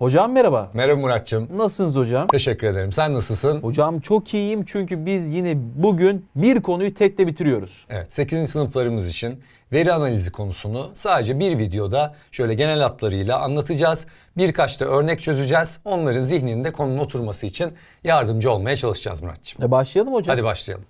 Hocam merhaba. Merhaba Muratçım. Nasılsınız hocam? Teşekkür ederim. Sen nasılsın? Hocam çok iyiyim çünkü biz yine bugün bir konuyu tekte bitiriyoruz. Evet, 8. sınıflarımız için veri analizi konusunu sadece bir videoda şöyle genel hatlarıyla anlatacağız. Birkaç da örnek çözeceğiz. Onların zihninde konunun oturması için yardımcı olmaya çalışacağız Muratçım. E başlayalım hocam. Hadi başlayalım.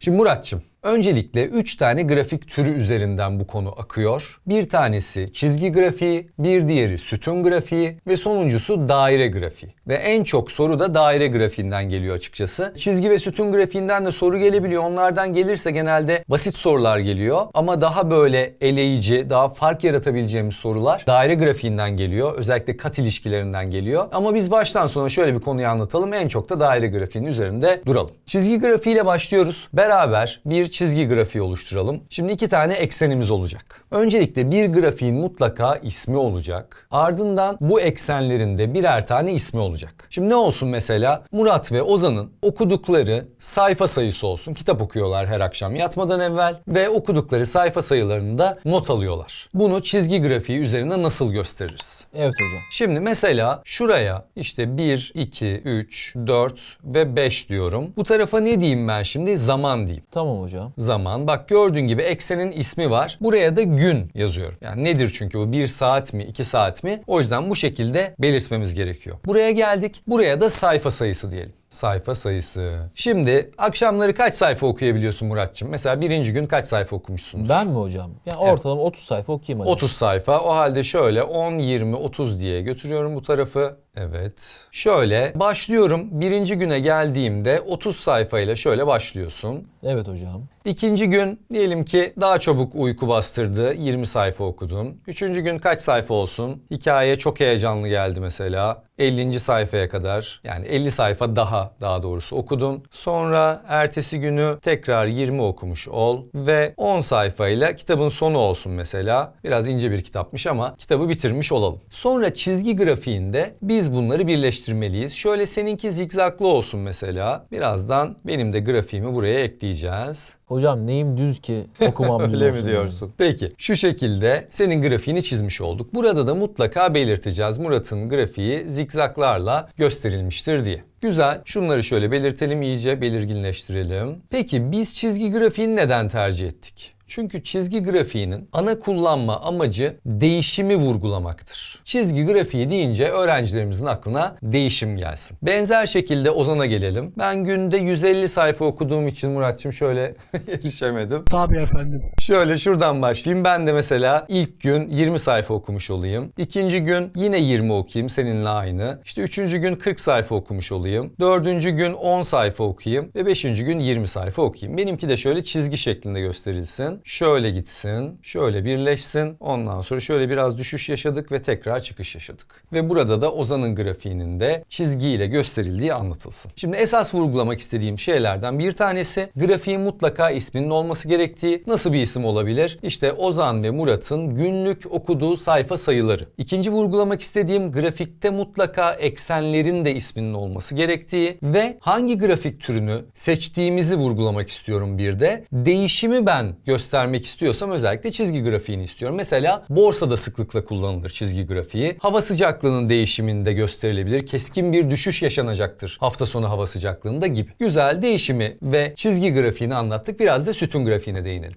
Şimdi Muratçım, öncelikle 3 tane grafik türü üzerinden bu konu akıyor. Bir tanesi çizgi grafiği, bir diğeri sütun grafiği ve sonuncusu daire grafiği. Ve en çok soru da daire grafiğinden geliyor açıkçası. Çizgi ve sütun grafiğinden de soru gelebiliyor. Onlardan gelirse genelde basit sorular geliyor. Ama daha böyle eleyici, daha fark yaratabileceğimiz sorular daire grafiğinden geliyor. Özellikle kat ilişkilerinden geliyor. Ama biz baştan sona şöyle bir konuyu anlatalım. En çok da daire grafiğinin üzerinde duralım. Çizgi grafiğiyle başlıyoruz. Beraber bir çizgi grafiği oluşturalım. Şimdi iki tane eksenimiz olacak. Öncelikle bir grafiğin mutlaka ismi olacak. Ardından bu eksenlerinde birer tane ismi olacak. Şimdi ne olsun mesela? Murat ve Ozan'ın okudukları sayfa sayısı olsun. Kitap okuyorlar her akşam yatmadan evvel ve okudukları sayfa sayılarını da not alıyorlar. Bunu çizgi grafiği üzerinde nasıl gösteririz? Evet hocam. Şimdi mesela şuraya işte 1, 2, 3, 4 ve 5 diyorum. Bu tarafa ne diyeyim ben şimdi? Zaman diyeyim. Tamam hocam. Zaman. Bak gördüğün gibi eksenin ismi var. Buraya da gün yazıyorum. Yani nedir çünkü bu 1 saat mi 2 saat mi? O yüzden bu şekilde belirtmemiz gerekiyor. Buraya geldik. Buraya da sayfa sayısı diyelim. Sayfa sayısı. Şimdi akşamları kaç sayfa okuyabiliyorsun Muratçım? Mesela birinci gün kaç sayfa okumuşsun? Ben mi hocam? Yani ortalama 30 sayfa okuyayım hocam. 30 sayfa. O halde şöyle 10, 20, 30 diye götürüyorum bu tarafı. Evet. Şöyle başlıyorum. Birinci güne geldiğimde 30 sayfayla şöyle başlıyorsun. Evet hocam. İkinci gün diyelim ki daha çabuk uyku bastırdı. 20 sayfa okudun. Üçüncü gün kaç sayfa olsun? Hikaye çok heyecanlı geldi mesela. 50. sayfaya kadar yani 50 sayfa daha daha doğrusu okudun. Sonra ertesi günü tekrar 20 okumuş ol ve 10 sayfayla kitabın sonu olsun mesela. Biraz ince bir kitapmış ama kitabı bitirmiş olalım. Sonra çizgi grafiğinde biz bunları birleştirmeliyiz. Şöyle seninki zigzaglı olsun mesela. Birazdan benim de grafiğimi buraya ekleyeceğiz. Hocam neyim düz ki okumam düz Öyle mi yani. diyorsun? Peki şu şekilde senin grafiğini çizmiş olduk. Burada da mutlaka belirteceğiz. Murat'ın grafiği zikzaklarla gösterilmiştir diye. Güzel. Şunları şöyle belirtelim iyice belirginleştirelim. Peki biz çizgi grafiğini neden tercih ettik? Çünkü çizgi grafiğinin ana kullanma amacı değişimi vurgulamaktır. Çizgi grafiği deyince öğrencilerimizin aklına değişim gelsin. Benzer şekilde Ozan'a gelelim. Ben günde 150 sayfa okuduğum için Muratçım şöyle erişemedim. Tabii efendim. Şöyle şuradan başlayayım. Ben de mesela ilk gün 20 sayfa okumuş olayım. İkinci gün yine 20 okuyayım seninle aynı. İşte üçüncü gün 40 sayfa okumuş olayım. Dördüncü gün 10 sayfa okuyayım. Ve beşinci gün 20 sayfa okuyayım. Benimki de şöyle çizgi şeklinde gösterilsin. Şöyle gitsin. Şöyle birleşsin. Ondan sonra şöyle biraz düşüş yaşadık ve tekrar çıkış yaşadık. Ve burada da Ozan'ın grafiğinin de çizgiyle gösterildiği anlatılsın. Şimdi esas vurgulamak istediğim şeylerden bir tanesi grafiğin mutlaka isminin olması gerektiği. Nasıl bir isim olabilir? İşte Ozan ve Murat'ın günlük okuduğu sayfa sayıları. İkinci vurgulamak istediğim grafikte mutlaka eksenlerin de isminin olması gerektiği ve hangi grafik türünü seçtiğimizi vurgulamak istiyorum bir de. Değişimi ben göstermek istiyorsam özellikle çizgi grafiğini istiyorum. Mesela borsada sıklıkla kullanılır çizgi grafiği. Hava sıcaklığının değişiminde gösterilebilir. Keskin bir düşüş yaşanacaktır hafta sonu hava sıcaklığında gibi. Güzel değişimi ve çizgi grafiğini anlattık. Biraz da sütun grafiğine değinelim.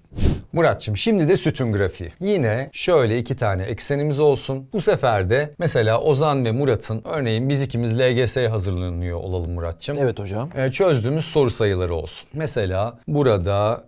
Muratçım şimdi de sütun grafiği. Yine şöyle iki tane eksenimiz olsun. Bu sefer de mesela Ozan ve Murat'ın örneğin biz ikimiz LGS'ye hazırlanıyor olalım Muratçım. Evet hocam. Ee, çözdüğümüz soru sayıları olsun. Mesela burada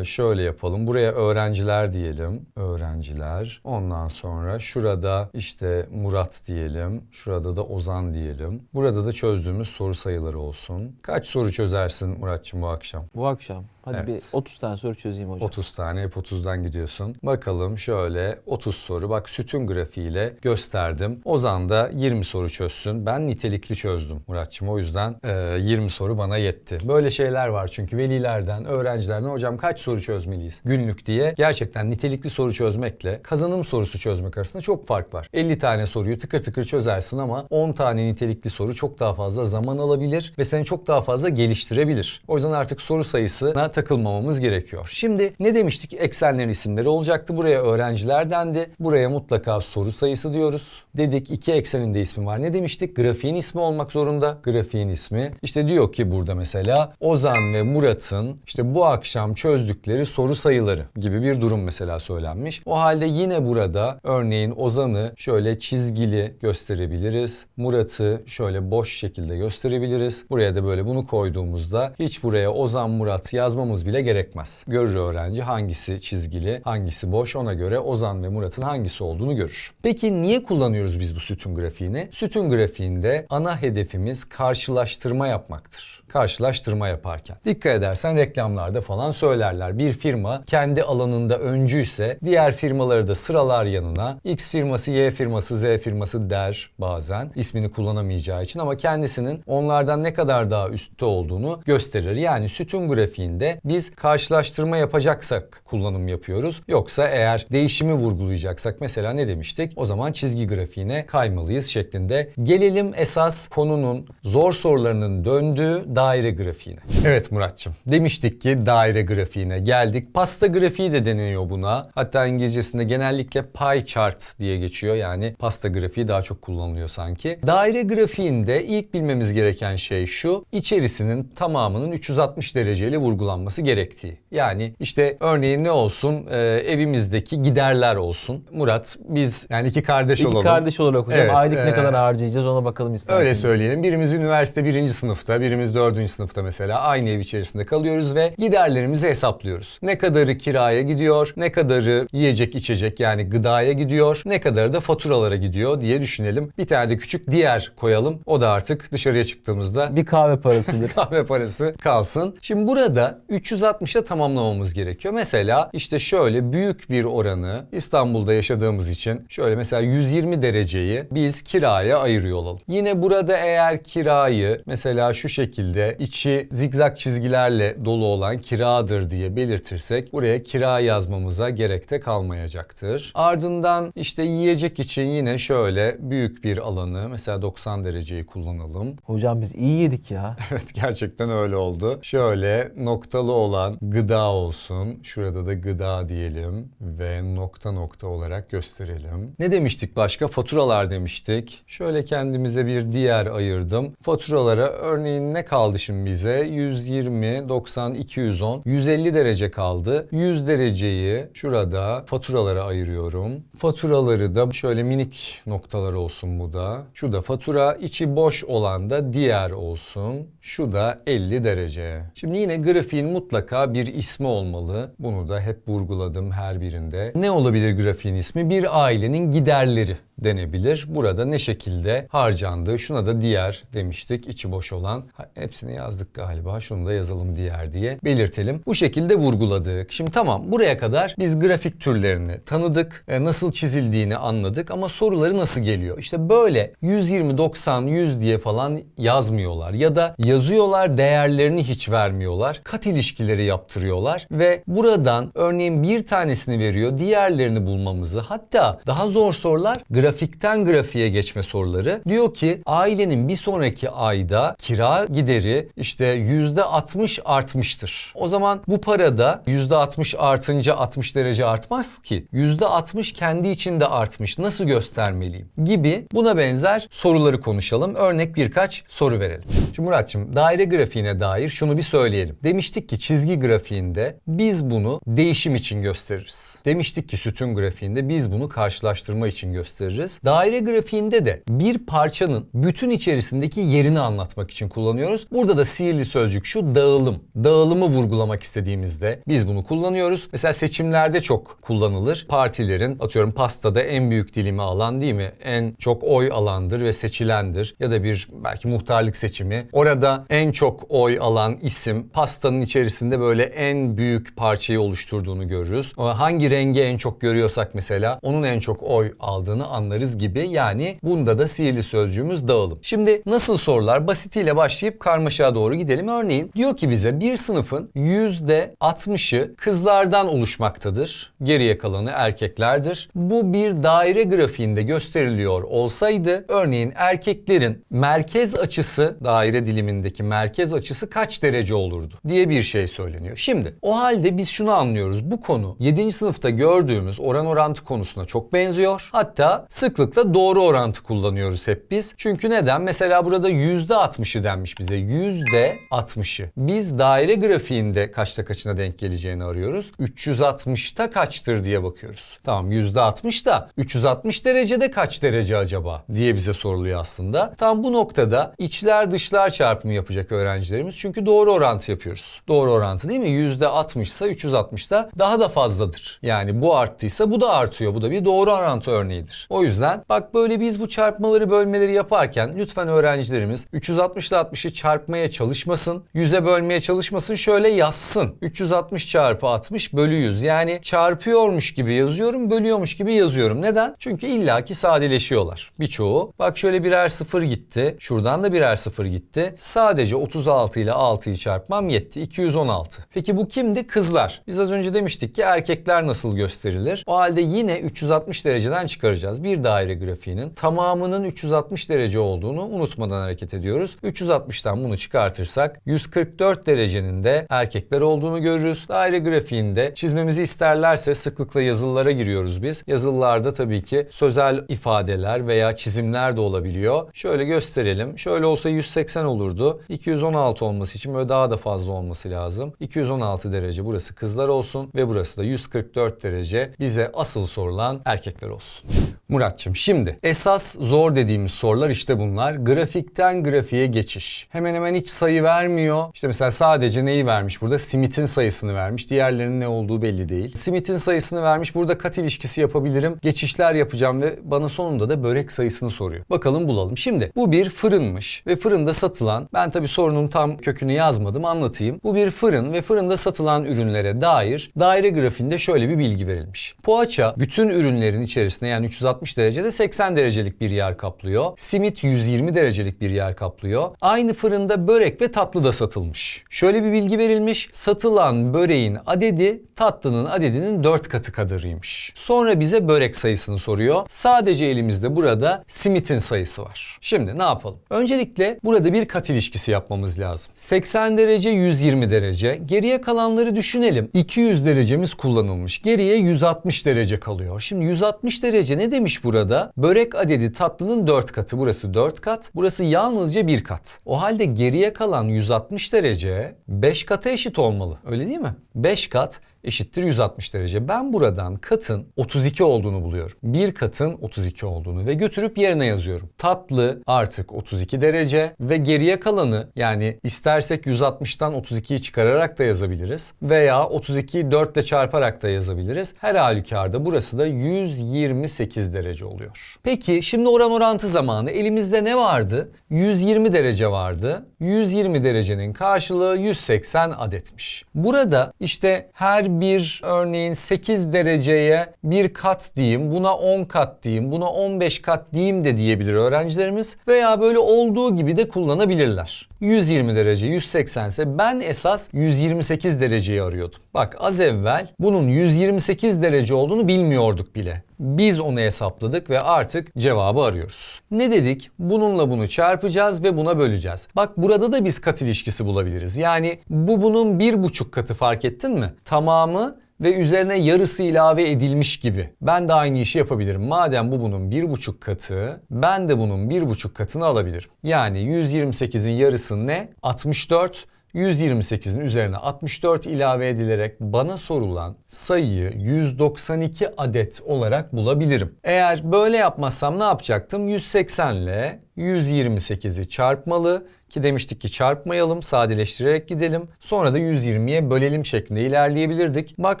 e, şöyle yapalım. Buraya öğrenciler diyelim. Öğrenciler. Ondan sonra şurada işte Murat diyelim. Şurada da Ozan diyelim. Burada da çözdüğümüz soru sayıları olsun. Kaç soru çözersin Muratçım bu akşam? Bu akşam. Hadi Evet. bir 30 tane soru çözeyim hocam. 30 tane hep 30'dan gidiyorsun. Bakalım şöyle 30 soru. Bak sütun grafiğiyle gösterdim. Ozan da 20 soru çözsün. Ben nitelikli çözdüm Muratçım. O yüzden e, 20 soru bana yetti. Böyle şeyler var çünkü velilerden, öğrencilerden hocam kaç soru çözmeliyiz günlük diye. Gerçekten nitelikli soru çözmekle kazanım sorusu çözmek arasında çok fark var. 50 tane soruyu tıkır tıkır çözersin ama 10 tane nitelikli soru çok daha fazla zaman alabilir ve seni çok daha fazla geliştirebilir. O yüzden artık soru sayısına takılmamamız gerekiyor. Şimdi ne demiştik? Eksenlerin isimleri olacaktı. Buraya öğrenciler dendi. Buraya mutlaka soru sayısı diyoruz. Dedik iki eksenin de ismi var. Ne demiştik? Grafiğin ismi olmak zorunda. Grafiğin ismi. İşte diyor ki burada mesela Ozan ve Murat'ın işte bu akşam çözdükleri soru sayıları gibi bir durum mesela söylenmiş. O halde yine burada örneğin Ozan'ı şöyle çizgili gösterebiliriz. Murat'ı şöyle boş şekilde gösterebiliriz. Buraya da böyle bunu koyduğumuzda hiç buraya Ozan Murat yazmamız bile gerekmez. Görür öğrenci hangisi çizgili, hangisi boş ona göre Ozan ve Murat'ın hangisi olduğunu görür. Peki niye kullanıyoruz biz bu sütun grafiğini? Sütun grafiğinde ana hedefimiz karşılaştırma yapmaktır. Karşılaştırma yaparken. Dikkat edersen reklamlarda falan söylerler. Bir firma kendi alanında öncüyse diğer firmaları da sıralar yanına. X firması, Y firması, Z firması der bazen ismini kullanamayacağı için ama kendisinin onlardan ne kadar daha üstte olduğunu gösterir. Yani sütun grafiğinde biz karşılaştırma yapacaksak kullanım yapıyoruz. Yoksa eğer değişimi vurgulayacaksak mesela ne demiştik? O zaman çizgi grafiğine kaymalıyız şeklinde. Gelelim esas konunun zor sorularının döndüğü daire grafiğine. Evet Muratçım demiştik ki daire grafiğine geldik. Pasta grafiği de deniyor buna. Hatta İngilizcesinde genellikle pie chart diye geçiyor. Yani pasta grafiği daha çok kullanılıyor sanki. Daire grafiğinde ilk bilmemiz gereken şey şu. içerisinin tamamının 360 dereceyle vurgulanması gerektiği. Yani işte örneğin ne olsun Ee, evimizdeki giderler olsun. Murat biz yani iki kardeş İki olalım. kardeş olarak hocam Evet, aylık ne e, kadar harcayacağız ona bakalım isterseniz. Öyle söyleyelim. Birimiz üniversite birinci sınıfta, birimiz dördüncü sınıfta mesela aynı ev içerisinde kalıyoruz ve giderlerimizi hesaplıyoruz. Ne kadarı kiraya gidiyor, ne kadarı yiyecek içecek yani gıdaya gidiyor, ne kadarı da faturalara gidiyor diye düşünelim. Bir tane de küçük diğer koyalım. O da artık dışarıya çıktığımızda Bir kahve parasıdır. kahve parası kalsın. Şimdi burada 360'a tamamlamamız gerekiyor. Mesela işte şöyle büyük bir oranı İstanbul'da yaşadığımız için şöyle mesela 120 dereceyi biz kiraya ayırıyor olalım. Yine burada eğer kirayı mesela şu şekilde içi zigzag çizgilerle dolu olan kiradır diye belirtirsek buraya kira yazmamıza gerek de kalmayacaktır. Ardından işte yiyecek için yine şöyle büyük bir alanı mesela 90 dereceyi kullanalım. hocam biz iyi yedik ya. Evet gerçekten öyle oldu. Şöyle noktalı olan gıda olsun. Şurada da gıda diyelim ve nokta nokta olarak gösterelim. Ne demiştik başka? Faturalar demiştik. Şöyle kendimize bir diğer ayırdım. Faturalara örneğin ne kaldı şimdi bize? 120, 90, 210, 150 derece kaldı. 100 dereceyi şurada faturalara ayırıyorum. Faturaları da şöyle minik noktalar olsun bu da. Şu da fatura. içi boş olan da diğer olsun. Şu da 50 derece. Şimdi yine grafiğin mutlaka bir ismi olmalı. Bunu da hep vurguladım her birinde. Ne olabilir grafiğin ismi? Bir ailenin giderleri denebilir. Burada ne şekilde harcandığı şuna da diğer demiştik içi boş olan. Hepsini yazdık galiba. Şunu da yazalım diğer diye belirtelim. Bu şekilde vurguladık. Şimdi tamam buraya kadar biz grafik türlerini tanıdık. e, Nasıl çizildiğini anladık ama soruları nasıl geliyor? İşte böyle 120, 90, 100 diye falan yazmıyorlar. Ya da yazıyorlar değerlerini hiç vermiyorlar. Kat ilişkileri yaptırıyorlar ve buradan örneğin bir tanesini veriyor diğerlerini bulmamızı hatta daha zor sorular grafikten grafiğe geçme soruları. Diyor ki ailenin bir sonraki ayda kira gideri işte yüzde 60 artmıştır. O zaman bu parada yüzde 60 artınca 60 derece artmaz ki. Yüzde 60 kendi içinde artmış. Nasıl göstermeliyim? Gibi buna benzer soruları konuşalım. Örnek birkaç soru verelim. Şimdi Muratçım daire grafiğine dair şunu bir söyleyelim. Demiştik ki çizgi grafiğinde biz bunu değişim için gösteririz. Demiştik ki sütun grafiğinde biz bunu karşılaştırma için gösteririz. Daire grafiğinde de bir parçanın bütün içerisindeki yerini anlatmak için kullanıyoruz. Burada da sihirli sözcük şu dağılım. Dağılımı vurgulamak istediğimizde biz bunu kullanıyoruz. Mesela seçimlerde çok kullanılır. Partilerin atıyorum pastada en büyük dilimi alan değil mi? En çok oy alandır ve seçilendir. Ya da bir belki muhtarlık seçimi. Orada en çok oy alan isim pastanın içerisinde böyle en büyük parçayı oluşturduğunu görürüz. Hangi rengi en çok görüyorsak mesela onun en çok oy aldığını anlarız gibi. Yani bunda da sihirli sözcüğümüz dağılım. Şimdi nasıl sorular? Basitiyle başlayıp karmaşaya doğru gidelim. Örneğin diyor ki bize bir sınıfın %60'ı kızlardan oluşmaktadır. Geriye kalanı erkeklerdir. Bu bir daire grafiğinde gösteriliyor olsaydı örneğin erkeklerin merkez açısı daire dilimindeki merkez açısı kaç derece olurdu diye bir şey söyleniyor. Şimdi o halde biz şunu anlıyoruz. Bu konu 7. sınıfta gördüğümüz oran orantı konusuna çok benziyor. Hatta sıklıkla doğru orantı kullanıyoruz hep biz. Çünkü neden? Mesela burada %60'ı denmiş bize. %60'ı. Biz daire grafiğinde kaçta kaçına denk geleceğini arıyoruz. 360'ta kaçtır diye bakıyoruz. Tamam %60 da 360 derecede kaç derece acaba diye bize soruluyor aslında. Tam bu noktada içler dışlar çarpımı yapacak öğrencilerimiz. Çünkü doğru orantı yapıyoruz. Doğru orantı değil mi? %60 ise 360 da daha da fazladır. Yani bu arttıysa bu da artıyor. Bu da bir doğru orantı örneğidir. O yüzden bak böyle biz bu çarpmaları bölmeleri yaparken lütfen öğrencilerimiz 360 ile 60'ı çarpmaya çalışmasın. 100'e bölmeye çalışmasın. Şöyle yazsın. 360 çarpı 60 bölü 100. Yani çarpıyormuş gibi yazıyorum, bölüyormuş gibi yazıyorum. Neden? Çünkü illaki sadeleşiyorlar. Birçoğu. Bak şöyle birer sıfır gitti. Şuradan da birer sıfır gitti. Sadece 36 ile 6'yı çarpmam yetti. 216. Peki bu kimdi? Kızlar. Biz az önce demiştik ki erkekler nasıl gösterilir? O halde yine 360 dereceden çıkaracağız. Bir daire grafiğinin tamamının 360 derece olduğunu unutmadan hareket ediyoruz. 360'tan bunu çıkartırsak 144 derecenin de erkekler olduğunu görürüz. Daire grafiğinde çizmemizi isterlerse sıklıkla yazılılara giriyoruz biz. Yazılılarda tabii ki sözel ifadeler veya çizimler de olabiliyor. Şöyle gösterelim. Şöyle olsa 180 olurdu. 216 olması için böyle daha da fazla olması lazım. 216 derece burası kızlar olsun ve burası da 144 derece bize asıl sorulan erkekler olsun. Muratçım şimdi esas zor dediğimiz sorular işte bunlar. Grafikten grafiğe geçiş. Hemen hemen hiç sayı vermiyor. İşte mesela sadece neyi vermiş burada? Smith'in sayısını vermiş. Diğerlerinin ne olduğu belli değil. Smith'in sayısını vermiş. Burada kat ilişkisi yapabilirim. Geçişler yapacağım ve bana sonunda da börek sayısını soruyor. Bakalım bulalım. Şimdi bu bir fırınmış ve fırında satılan ben tabii sorunun tam kökünü yazmadım anlatayım. Bu bir fırın ve fırında satılan ürünlere dair daire grafiğinde şöyle bir bilgi verilmiş. Poğaça bütün ürünlerin içerisinde yani 360 derecede 80 derecelik bir yer kaplıyor. Simit 120 derecelik bir yer kaplıyor. Aynı fırında börek ve tatlı da satılmış. Şöyle bir bilgi verilmiş. Satılan böreğin adedi tatlının adedinin 4 katı kadarıymış. Sonra bize börek sayısını soruyor. Sadece elimizde burada simitin sayısı var. Şimdi ne yapalım? Öncelikle burada bir kat ilişkisi yapmamız lazım. 80 derece 120 derece. Geriye kalanları düşünelim. 200 derecemiz kullanılmış. Geriye 160 derece kalıyor. Şimdi 160 derece ne demiş burada? Börek adedi tatlının 4 katı. Burası 4 kat. Burası yalnızca 1 kat. O halde geriye kalan 160 derece 5 kata eşit olmalı. Öyle değil mi? 5 kat eşittir 160 derece. Ben buradan katın 32 olduğunu buluyorum. Bir katın 32 olduğunu ve götürüp yerine yazıyorum. Tatlı artık 32 derece ve geriye kalanı yani istersek 160'tan 32'yi çıkararak da yazabiliriz. Veya 32'yi 4 ile çarparak da yazabiliriz. Her halükarda burası da 128 derece oluyor. Peki şimdi oran orantı zamanı elimizde ne vardı? 120 derece vardı. 120 derecenin karşılığı 180 adetmiş. Burada işte her bir örneğin 8 dereceye bir kat diyeyim, buna 10 kat diyeyim, buna 15 kat diyeyim de diyebilir öğrencilerimiz veya böyle olduğu gibi de kullanabilirler. 120 derece 180 ise ben esas 128 dereceyi arıyordum. Bak az evvel bunun 128 derece olduğunu bilmiyorduk bile. Biz onu hesapladık ve artık cevabı arıyoruz. Ne dedik? Bununla bunu çarpacağız ve buna böleceğiz. Bak burada da biz kat ilişkisi bulabiliriz. Yani bu bunun bir buçuk katı fark ettin mi? Tamamı ve üzerine yarısı ilave edilmiş gibi. Ben de aynı işi yapabilirim. Madem bu bunun bir buçuk katı, ben de bunun bir buçuk katını alabilirim. Yani 128'in yarısı ne? 64. 128'in üzerine 64 ilave edilerek bana sorulan sayıyı 192 adet olarak bulabilirim. Eğer böyle yapmazsam ne yapacaktım? 180 ile 128'i çarpmalı ki demiştik ki çarpmayalım sadeleştirerek gidelim. Sonra da 120'ye bölelim şeklinde ilerleyebilirdik. Bak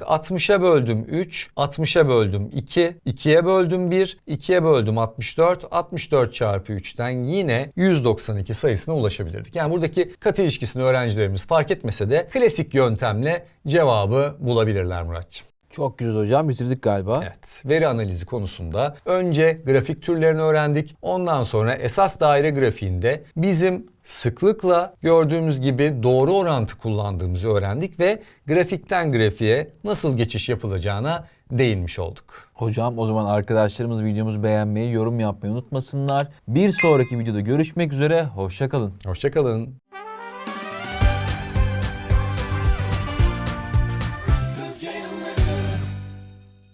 60'a böldüm 3, 60'a böldüm 2, 2'ye böldüm 1, 2'ye böldüm 64, 64 çarpı 3'ten yine 192 sayısına ulaşabilirdik. Yani buradaki kat ilişkisini öğrencilerimiz fark etmese de klasik yöntemle cevabı bulabilirler Muratçım. Çok güzel hocam bitirdik galiba. Evet, veri analizi konusunda önce grafik türlerini öğrendik. Ondan sonra esas daire grafiğinde bizim sıklıkla gördüğümüz gibi doğru orantı kullandığımızı öğrendik ve grafikten grafiğe nasıl geçiş yapılacağına değinmiş olduk. Hocam o zaman arkadaşlarımız videomuzu beğenmeyi, yorum yapmayı unutmasınlar. Bir sonraki videoda görüşmek üzere. Hoşçakalın. Hoşçakalın.